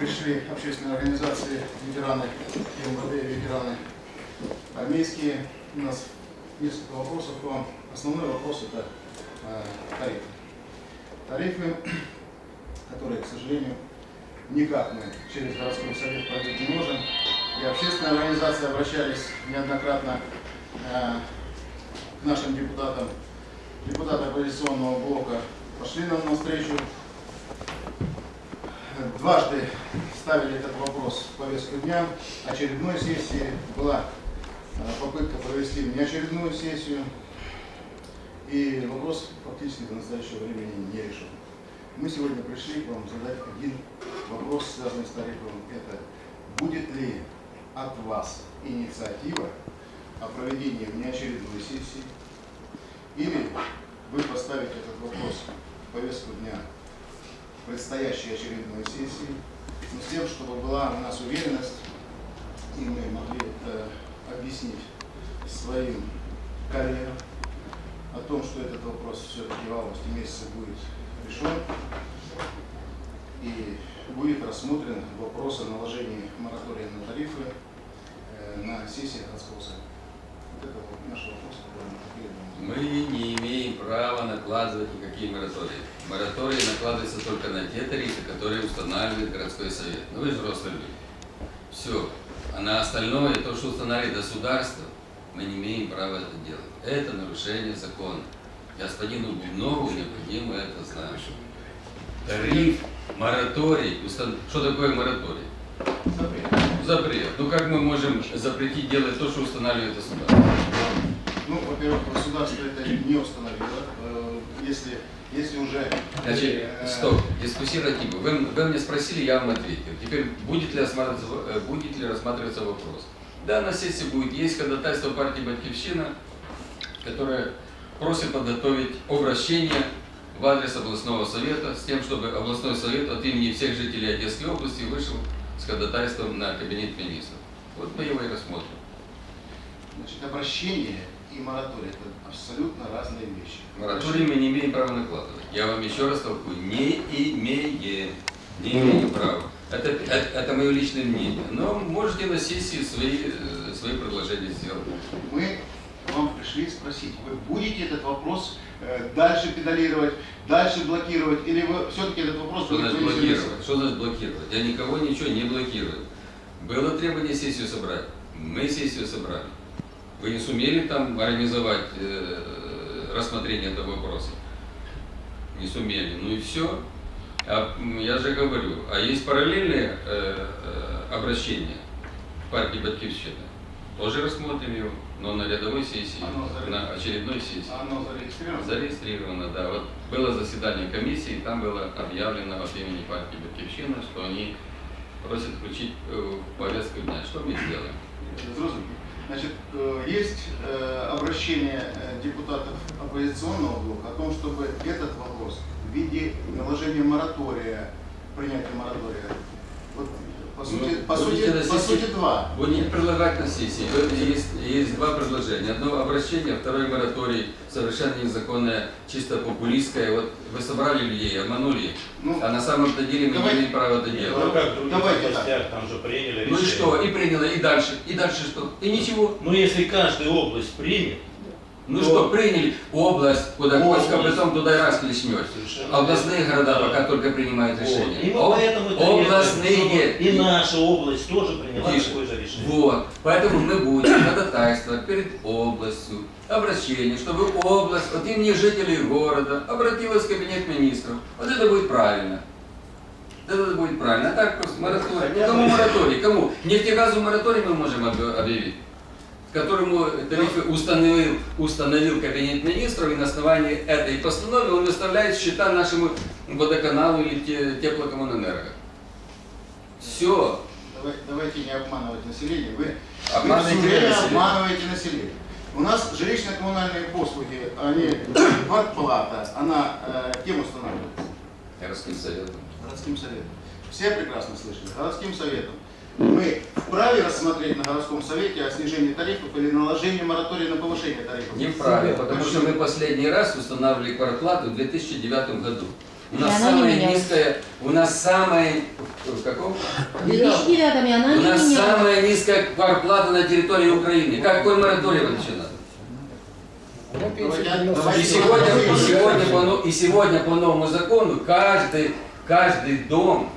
пришли общественные организации, ветераны МВД, ветераны армейские. У нас несколько вопросов к вам. Основной вопрос это э, тарифы. Тарифы, которые, к сожалению, никак мы через городской совет продлить не можем. И общественные организации обращались неоднократно э, к нашим депутатам. Депутаты оппозиционного блока пошли нам навстречу, дважды ставили этот вопрос в повестку дня. Очередной сессии была э, попытка провести внеочередную сессию. И вопрос фактически до настоящего времени не решен. Мы сегодня пришли к вам задать один вопрос, связанный с тарифом. Это будет ли от вас инициатива о проведении внеочередной сессии? Или вы поставите этот вопрос в повестку дня предстоящей очередной сессии, но с тем, чтобы была у нас уверенность, и мы могли это объяснить своим коллегам о том, что этот вопрос все-таки в августе месяце будет решен и будет рассмотрен вопрос о наложении моратория на тарифы э, на сессии городского совета. Мы не имеем права накладывать никакие моратории. Моратории накладываются только на те тарифы, которые устанавливает городской совет. Ну вы же взрослые люди. Все. А на остальное, то, что устанавливает государство, мы не имеем права это делать. Это нарушение закона. Господину Блинову необходимо это знать. Тариф, мораторий. устан- Что такое мораторий? Запрет. Ну как мы можем запретить делать то, что устанавливает государство? Ну, во-первых, государство это не установило. Э, Если, если уже... Значит, э, стоп, дискуссировать не буду. Вы, вы мне спросили, я вам ответил. Теперь будет ли, рассматриваться, э, будет ли рассматриваться вопрос? Да, на сессии будет. Есть ходатайство партии «Батьковщина», которое просит подготовить обращение в адрес областного совета с тем, чтобы областной совет от имени всех жителей Одесской области вышел с ходатайством на кабинет министров. Вот мы его и рассмотрим. Значит, обращение и мораторий это абсолютно разные вещи. Мораторий мы не имеем права накладывать. Я вам еще раз толкую. Не имеем. Не имеем права. Это, это, это мое личное мнение. Но можете на сессии свои, э, свои предложения сделать. Мы пришли спросить, вы будете этот вопрос э, дальше педалировать, дальше блокировать, или вы все-таки этот вопрос Что будет блокировать? Что значит блокировать? Я никого ничего не блокирую. Было требование сессию собрать. Мы сессию собрали. Вы не сумели там организовать э, рассмотрение этого вопроса? Не сумели. Ну и все. А, я же говорю, а есть параллельные э, э, обращения в партии Батьковщины. Тоже рассмотрим его, но на рядовой сессии, на очередной сессии. Оно зарегистрировано? Зарегистрировано, да. Вот было заседание комиссии, там было объявлено от имени партии Батьковщина, что они просят включить э, в повестку дня. Что мы сделаем? Значит, э, есть э, обращение депутатов оппозиционного блока о том, чтобы этот вопрос в виде наложения моратория, принятия моратория, вот, по Ну, сути, по сути, по сути два. Будете предлагать на сессии. Есть, есть два предложения. Одно обращение, второй мораторий, совершенно незаконное, чисто популистское. Вот вы собрали людей, обманули их. Ну, А на самом-то деле мы не Давайте- имеем права это Ну делать. как в других Давайте так. там же приняли Ну и решение. что? И приняло, и дальше. И дальше что? И ничего. Ну если каждая область примет, Ну что, приняли область, куда Область. войска, потом туда и раз клешнет. совершенно Областные города Да. пока только принимают Вот. решения. И мы Об- поэтому это областные. делаем, чтобы И наша область тоже приняла Тише. такое же решение. Вот. Поэтому мы будем ходатайство перед областью, обращение, чтобы область от имени жителей города обратилась в кабинет министров. Вот это будет правильно. Это будет правильно. А так просто мораторий. Кому мораторий? Кому? Нефтегазу мораторий мы можем об- объявить которому тарифы установил, установил Кабинет министров, и на основании этой постановы он выставляет счета нашему водоканалу или те- теплокоммунэнерго. Все. Давай- давайте не обманывать население. Вы, Обманываете вы население. обманываете население. У нас жилищно-коммунальные послуги, они квартплата, она э, кем устанавливается? Городским советом. Городским советом. Все прекрасно слышали. Городским советом. Мы вправе рассмотреть на городском совете о снижении тарифов или наложении моратория на повышение тарифов? Не вправе, потому что мы последний раз устанавливали квартплату в 2009 году. У нас И она не самая низкая, у нас самая, в каком? В 2009 она У нас менялась. самая низкая квартплата на территории Украины. Какой мораторий вообще надо? Давайте- И сегодня, и сегодня, по, и сегодня по новому закону каждый, каждый дом,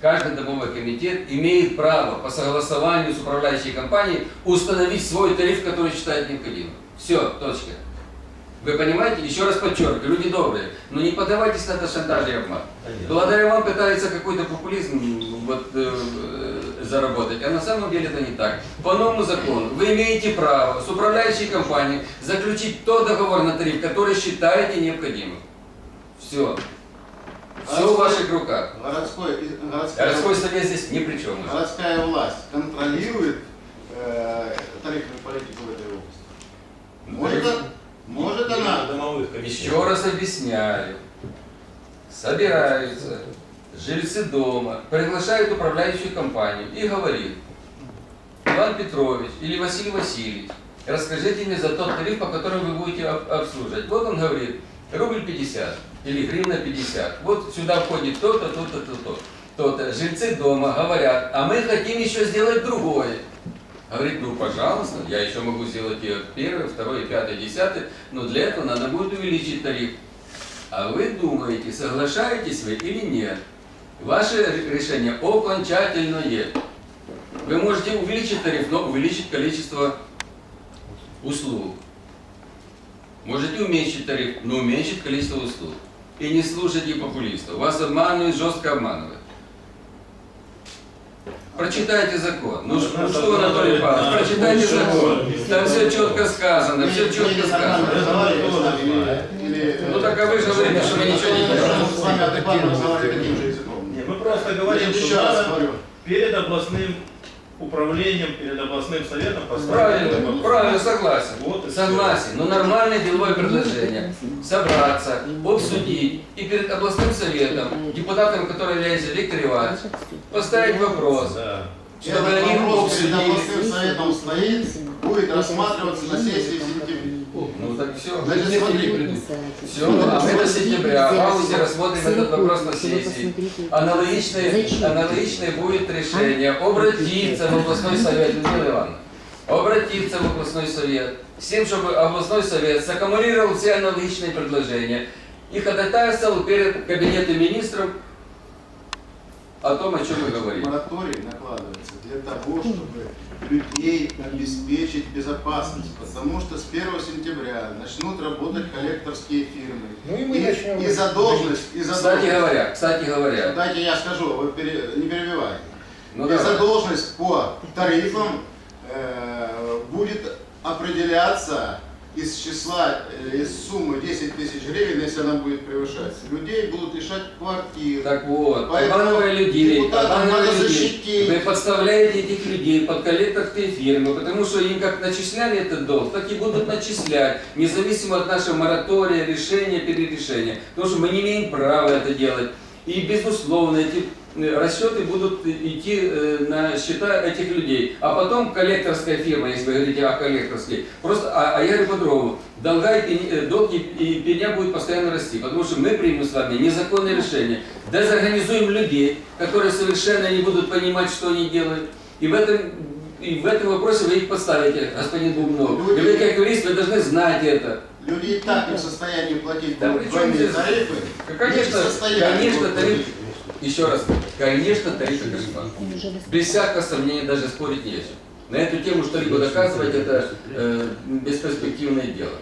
каждый домовой комитет имеет право по согласованию с управляющей компанией установить свой тариф, который считает необходимым. Все, точка. Вы понимаете? Еще раз подчеркиваю, люди добрые, но не поддавайтесь на этот шантаж и обман. Благодаря вам пытается какой-то популизм вот, э, э, заработать, а на самом деле это не так. По новому закону вы имеете право с управляющей компанией заключить тот договор на тариф, который считаете необходимым. Все. Все в ваших руках. Городской, и- городская, Городской совет здесь ни при чем. городская власть контролирует э, тарифную политику в этой области. Может, она- может она Домовых. Еще раз объясняю. Собираются жильцы дома, приглашают управляющую компанию и говорит, Иван Петрович или Василий Васильевич, расскажите мне за тот тариф, по которому вы будете об- обслуживать. Вот он говорит, рубль 50 или гривна 50. Вот сюда входит то-то, то-то, то-то. То-то. Жильцы дома говорят, а мы хотим еще сделать другое. Говорит, ну пожалуйста, я еще могу сделать и первый, второй, пятый, десятый, но для этого надо будет увеличить тариф. А вы думаете, соглашаетесь вы или нет? Ваше решение окончательное. Вы можете увеличить тариф, но увеличить количество услуг. Можете уменьшить тариф, но уменьшить количество услуг. И не слушайте популистов. Вас обманывают, жестко обманывают. Прочитайте закон. Ну, ну что, Анатолий Павлович, прочитайте закон. Там все четко сказано, все четко сказано. или- Ну так а вы же говорите, что мы ничего не делаем. мы просто говорим, что надо перед областным управлением, перед областным советом поставить Правильно, правильно, согласен. Вот и Согласен, но нормальное деловое предложение. Собраться, обсудить и перед областным советом, депутатом, который является Виктор Иванович, поставить вопрос, Да. чтобы Этот они вопрос перед обсудили. областным советом стоит, будет рассматриваться на сессии так все, Значит, смотри, Все, а мы до сентября, в августе рассмотрим этот вопрос на сессии. Аналогичное, Зачем? аналогичное будет решение обратиться в областной совет, Людмила Ивановна, обратиться в областной совет, с тем, чтобы областной совет саккумулировал все аналогичные предложения и ходатайствовал перед кабинетом министров о том, о чем мы говорим. Мораторий накладывается для того, чтобы людей обеспечить безопасность, потому что с 1 сентября начнут работать коллекторские фирмы. Ну и мы и, начнем. и задолженность, и Кстати задолженность. говоря, кстати говоря, Дайте я скажу, вы пере- не перебивайте. ну и давай. задолженность по тарифам э, будет определяться из числа, э, из суммы 10 тысяч гривен, если она будет превышать. Людей будут лишать квартир. Так вот, обманывая людей, обманывая людей, защитить. вы подставляете этих людей под коллекторские фирмы, потому что им как начисляли этот долг, так и будут начислять, независимо от нашего моратория, решения, перерешения. Потому что мы не имеем права это делать. И, безусловно, эти расчеты будут идти э, на счета этих людей. А потом коллекторская фирма, если вы говорите о коллекторской, просто, а, а я говорю по-другому, долга и э, долг и, пеня будет постоянно расти, потому что мы примем с вами незаконное решение. Дезорганизуем людей, которые совершенно не будут понимать, что они делают. И в этом, и в этом вопросе вы их подставите, господин Бубнов. И вы, как юрист, вы должны знать это. Люди и так не в состоянии платить Да двойные тарифы. Конечно, состоянии конечно, будут тариф. Еще раз, конечно, тарифы кошмар. Без всякого сомнения даже спорить не о чем. На эту тему что-либо доказывать это э, бесперспективное дело.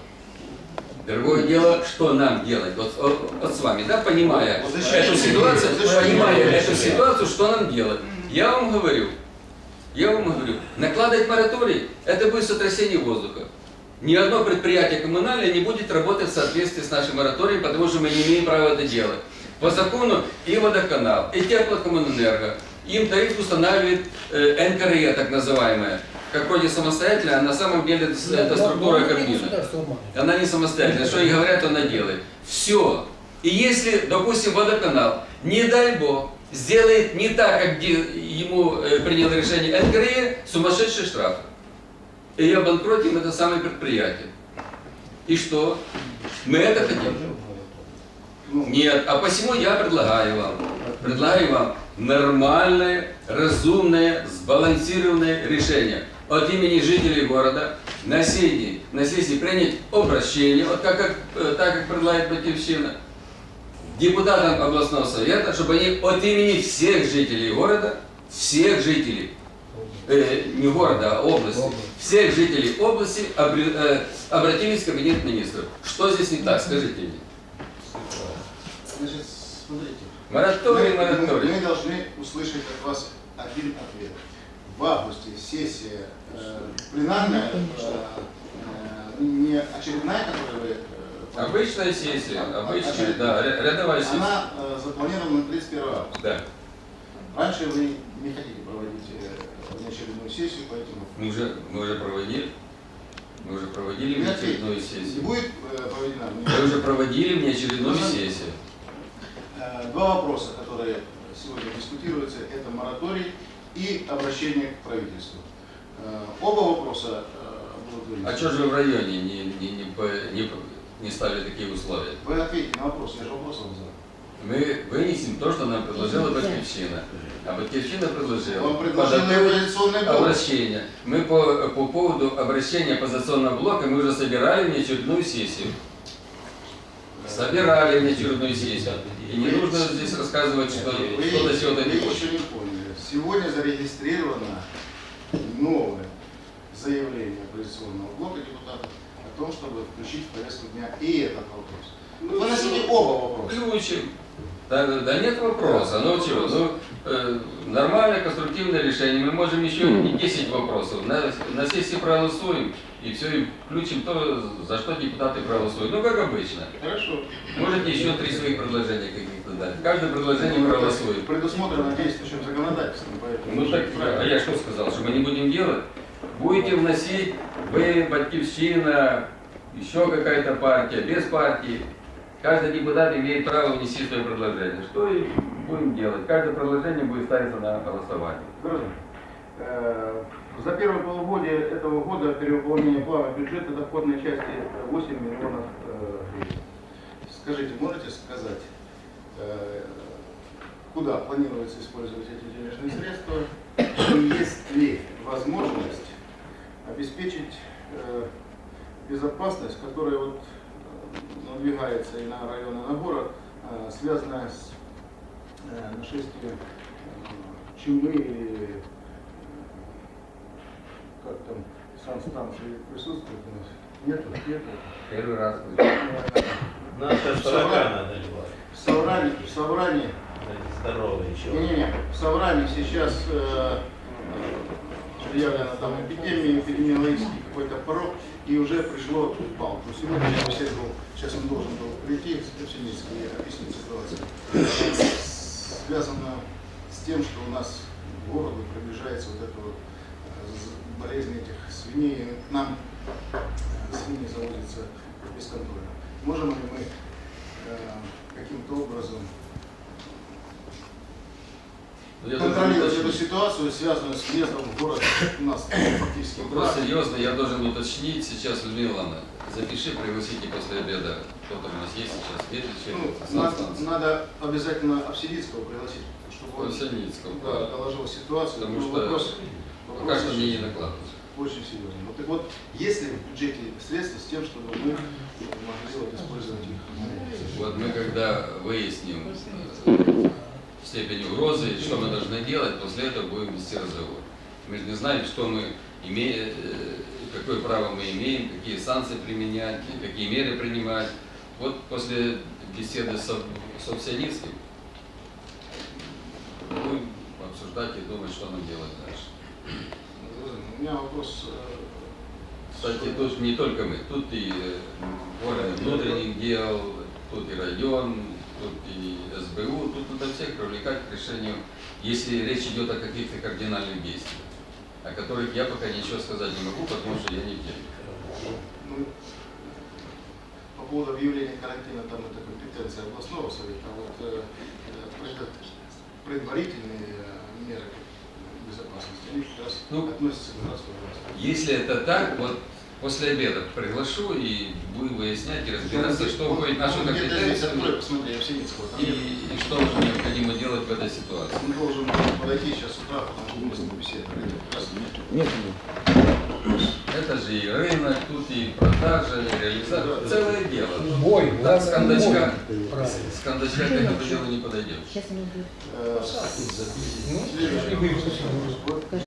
Другое дело, что нам делать, вот, вот- с вами, да, понимая Вот эту ситуацию, понимая эту ситуацию, что нам делать. Я вам говорю, я вам говорю, накладывать мораторий, это будет сотрясение воздуха. Ни одно предприятие коммунальное не будет работать в соответствии с нашим мораторием, потому что мы не имеем права это делать. По закону и водоканал, и теплокоммунэнерго, им тариф устанавливает э, НКРЕ, так называемая, как вроде самостоятельно, а на самом деле это, это структура Кабмина. Она не самостоятельная, что ей говорят, она делает. Все. И если, допустим, водоканал, не дай бог, сделает не так, как ему э, приняло решение НКРЕ, сумасшедший штраф. И обанкротим это самое предприятие. И что? Мы это хотим. Нет, а посему я предлагаю вам, предлагаю вам нормальное, разумное, сбалансированное решение от имени жителей города на сессии, на сессии принять обращение, вот как, как, э, так как предлагает Батьковщина, депутатам областного совета, чтобы они от имени всех жителей города, всех жителей, э, не города, а области, всех жителей области обре- э, обратились в кабинет министров. Что здесь не так, скажите мне? Значит, смотрите. Мораторий, мы, мы- мораторий. мы должны услышать от вас один ответ. В августе сессия э, пленарная, э, не очередная, которую вы... э, Обычная сессия, обычная, Очередная. да, ря- рядовая сессия. Она э, запланирована на 31 августа. Да. Раньше вы не хотите проводить э, внеочередную сессию, поэтому... Мы уже, мы уже проводили. Мы уже проводили Нет, внеочередную Не сессию. будет э, проведена Мы уже проводили внеочередную Ага. сессию. Э, Два вопроса, которые сегодня дискутируются, это мораторий и обращение к правительству. Э, Оба вопроса э, будут вынесены. А что же в районе не, не, не, не, не ставили такие условия? Вы ответите на вопрос, я же вопрос вам задал. Мы вынесем то, что нам предложила Батьковщина. А Батьковщина предложила. Блок. обращение. Мы по, по поводу обращения оппозиционного блока мы уже собирали внеочередную сессию. Собирали внеочередную сессию. И не нужно здесь рассказывать, что Вы, что-то вы не еще не поняли. Сегодня зарегистрировано новое заявление оппозиционного блока депутатов о том, чтобы включить в повестку дня и этот вопрос. Ну, Выносите оба вопроса. Включим. Да, да, да нет вопроса. Ну чего, ну э, нормальное конструктивное решение. Мы можем еще не 10 вопросов. На, на сессии проголосуем и все, и включим то, за что депутаты проголосуют. Ну как обычно. Хорошо. Можете еще три своих предложения каких-то дать. Каждое предложение Ну, проголосует. Предусмотрено действующим законодательством, поэтому... Ну так, а я что сказал, что мы не будем делать? Будете вносить, вы, Батьковщина, еще какая-то партия, без партии. Каждый депутат имеет право внести свое предложение. Что и будем делать? Каждое предложение будет ставиться на голосование. Граждане, э, За первое полугодие этого года перевыполнение плана бюджета доходной части 8 миллионов э, гривен. Скажите, можете сказать, э, куда планируется использовать эти денежные средства? И есть ли возможность обеспечить э, безопасность, которая вот надвигается и на районы, и на город, связанная с нашествием чумы или как там санстанции присутствует у нас? Нету, нету. Первый раз. Наша сорока надо. В Савране, в Савране, Здоровый еще. не-не-не, в Савране сейчас э, э, объявлена там эпидемия, эпидемиологический какой-то порог, и уже пришло палку. Сегодня я беседовал, сейчас он должен был прийти, Специфический, и объяснить ситуацию. Связано с тем, что у нас в городу приближается вот эта вот болезнь этих свиней, нам э, свиньи заводятся бесконтрольно. Можем ли мы э, каким-то образом Ну, я контролировать эту ситуацию, связанную с въездом в город у нас фактически Вопрос брак. серьезный, я должен уточнить сейчас, Людмила Ивановна. Запиши, пригласите после обеда, кто там у нас есть сейчас, ветричек, Ну, надо, надо обязательно Овсидицкого пригласить, чтобы он Овсяницкого, да, да. доложил ситуацию. Потому Ну, что вопрос, Пока вопрос что мне не накладывают. очень серьезный. Вот, так вот, есть ли в бюджете средства с тем, чтобы мы могли вот использовать их? Вот мы когда выясним э, степень угрозы, что мы должны делать, после этого будем вести разговор. Мы же не знаем, что мы имеем, э, какое право мы имеем, какие санкции применять, какие меры принимать. Вот после беседы с, Ов- с Овсяницким будем обсуждать и думать, что нам делать дальше. У меня вопрос. э, Кстати, тут не только мы, тут и э, органы внутренних дел, тут и район, тут и СБУ, тут надо всех привлекать к решению, если речь идет о каких-то кардинальных действиях, о которых я пока ничего сказать не могу, потому что я не в теме. Ну, по поводу объявления карантина, там это компетенция областного совета, а вот э, пред- предварительные э, меры безопасности, они как раз Ну, относятся к городской власти. Если это так, вот После обеда приглашу и будем выяснять и разбираться, что входит в нашу компетенцию посмотри, Овсеницкого. там и, нет. и что уже необходимо делать в этой ситуации. Он должен подойти сейчас с утра, потому что мы с ним. Как раз нет. Это же и рынок, тут и продажа, и реализация. Целое дело. Бой, Так с кондачка, с кондачка к этому делу не подойдешь. Сейчас они будут.